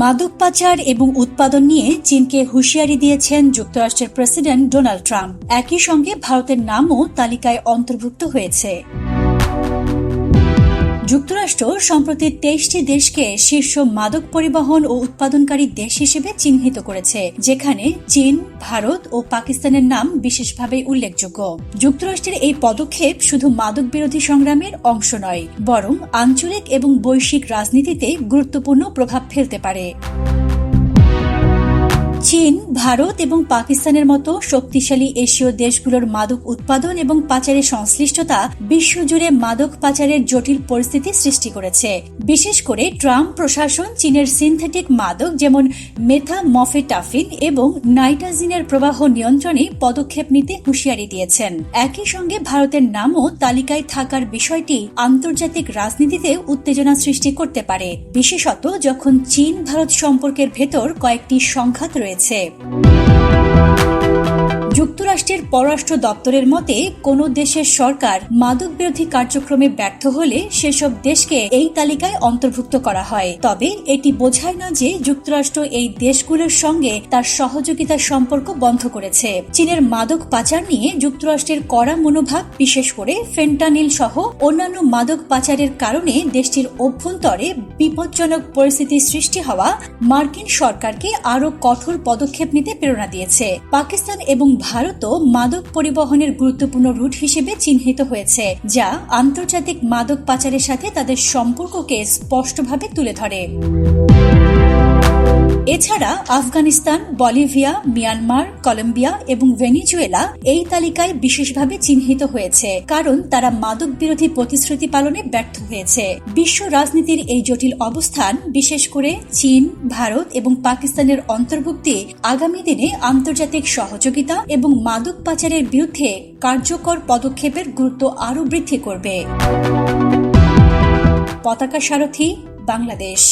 মাদক পাচার এবং উৎপাদন নিয়ে চীনকে হুঁশিয়ারি দিয়েছেন যুক্তরাষ্ট্রের প্রেসিডেন্ট ডোনাল্ড ট্রাম্প। একই সঙ্গে ভারতের নামও তালিকায় অন্তর্ভুক্ত হয়েছে। যুক্তরাষ্ট্র সম্প্রতি তেইশটি দেশকে শীর্ষ মাদক পরিবহন ও উৎপাদনকারী দেশ হিসেবে চিহ্নিত করেছে, যেখানে চীন, ভারত ও পাকিস্তানের নাম বিশেষভাবে উল্লেখযোগ্য। যুক্তরাষ্ট্রের এই পদক্ষেপ শুধু মাদক বিরোধী সংগ্রামের অংশ নয়, বরং আঞ্চলিক এবং বৈশ্বিক রাজনীতিতে গুরুত্বপূর্ণ প্রভাব ফেলতে পারে। চীন, ভারত এবং পাকিস্তানের মতো শক্তিশালী এশীয় দেশগুলোর মাদক উৎপাদন এবং পাচারের সংশ্লিষ্টতা বিশ্বজুড়ে মাদক পাচারের জটিল পরিস্থিতি সৃষ্টি করেছে। বিশেষ করে ট্রাম্প প্রশাসন চীনের সিনথেটিক মাদক যেমন মেথা মফেটাফিন এবং নাইটাজিনের প্রবাহ নিয়ন্ত্রণে পদক্ষেপ নিতে হুঁশিয়ারি দিয়েছেন। একই সঙ্গে ভারতের নামও তালিকায় থাকার বিষয়টি আন্তর্জাতিক রাজনীতিতে উত্তেজনা সৃষ্টি করতে পারে। বিশেষত যখন চীন ভারত সম্পর্কের ভেতর কয়েকটি সংঘাত রয়েছে। যুক্তরাষ্ট্রের পররাষ্ট্র দপ্তরের মতে, কোন দেশের সরকার মাদক বিরোধী কার্যক্রমে ব্যর্থ হলে সেসব দেশকে এই তালিকায় অন্তর্ভুক্ত করা হয়। তবে এটি বোঝায় না যে যুক্তরাষ্ট্র এই দেশগুলোর সঙ্গে তার সহযোগিতার সম্পর্ক বন্ধ করেছে। চীনের মাদক পাচার নিয়ে যুক্তরাষ্ট্রের কড়া মনোভাব, বিশেষ করে ফেন্টানিল সহ অন্যান্য মাদক পাচারের কারণে দেশটির অভ্যন্তরে বিপজ্জনক পরিস্থিতি সৃষ্টি হওয়া মার্কিন সরকারকে আরও কঠোর পদক্ষেপ নিতে প্রেরণা দিয়েছে। পাকিস্তান এবং ভারতও মাদক পরিবহনের গুরুত্বপূর্ণ রুট হিসেবে চিহ্নিত হয়েছে, যা আন্তর্জাতিক মাদক পাচারের সাথে তাদের সম্পর্ককে স্পষ্টভাবে তুলে ধরে। এছাড়া আফগানিস্তান, বলিভিয়া, মিয়ানমার, কলম্বিয়া এবং ভেনিজুয়েলা এই তালিকায় বিশেষভাবে চিহ্নিত হয়েছে, কারণ তারা মাদক বিরোধী প্রতিশ্রুতি পালনে ব্যর্থ হয়েছে। বিশ্ব রাজনীতির এই জটিল অবস্থান, বিশেষ করে চীন, ভারত এবং পাকিস্তানের অন্তর্ভুক্তি, আগামী দিনে আন্তর্জাতিক সহযোগিতা এবং মাদক পাচারের বিরুদ্ধে কার্যকর পদক্ষেপের গুরুত্ব আরও বৃদ্ধি করবে। পতাকা সারথী, বাংলাদেশ।